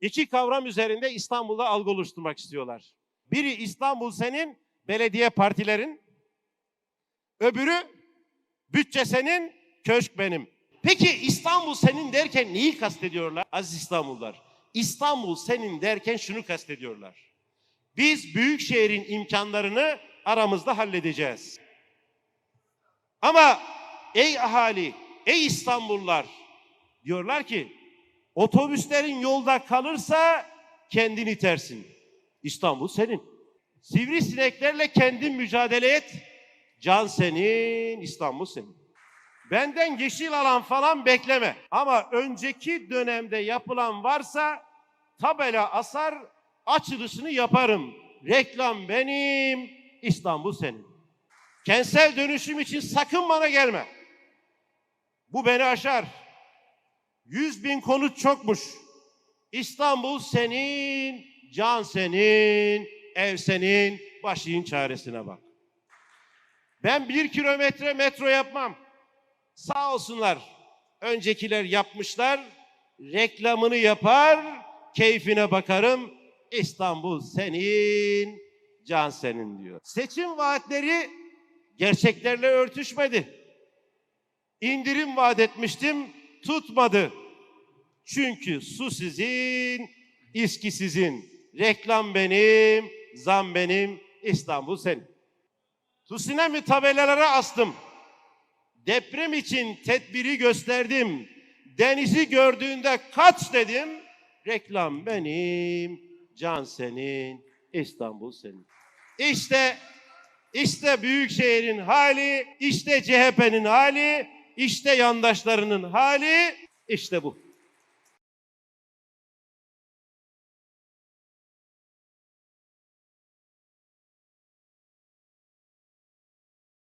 İki kavram üzerinde İstanbul'da algı oluşturmak istiyorlar. Biri İstanbul senin, belediye partilerin. Öbürü bütçe senin, köşk benim. Peki İstanbul senin derken neyi kastediyorlar aziz İstanbullular? İstanbul senin derken şunu kastediyorlar. Biz büyük şehrin imkanlarını aramızda halledeceğiz. Ama ey ahali, ey İstanbullular diyorlar ki otobüslerin yolda kalırsa kendini tersin. İstanbul senin. Sivrisineklerle kendin mücadele et. Can senin, İstanbul senin. Benden yeşil alan falan bekleme. Ama önceki dönemde yapılan varsa tabela asar, açılışını yaparım. Reklam benim, İstanbul senin. Kentsel dönüşüm için sakın bana gelme. Bu beni aşar. Yüz bin konut çokmuş. İstanbul senin, can senin, ev senin, başının çaresine bak. Ben bir kilometre metro yapmam. Sağ olsunlar. Öncekiler yapmışlar. Reklamını yapar, keyfine bakarım. İstanbul senin, can senin diyor. Seçim vaatleri gerçeklerle örtüşmedi. İndirim vaat etmiştim, tutmadı. Çünkü su sizin, iski sizin. Reklam benim, zam benim, İstanbul senin. Tsunami tabelalara astım. Deprem için tedbiri gösterdim. Denizi gördüğünde kaç dedim. Reklam benim, can senin, İstanbul senin. İşte işte Büyükşehir'in hali, işte CHP'nin hali, işte yandaşlarının hali, işte bu.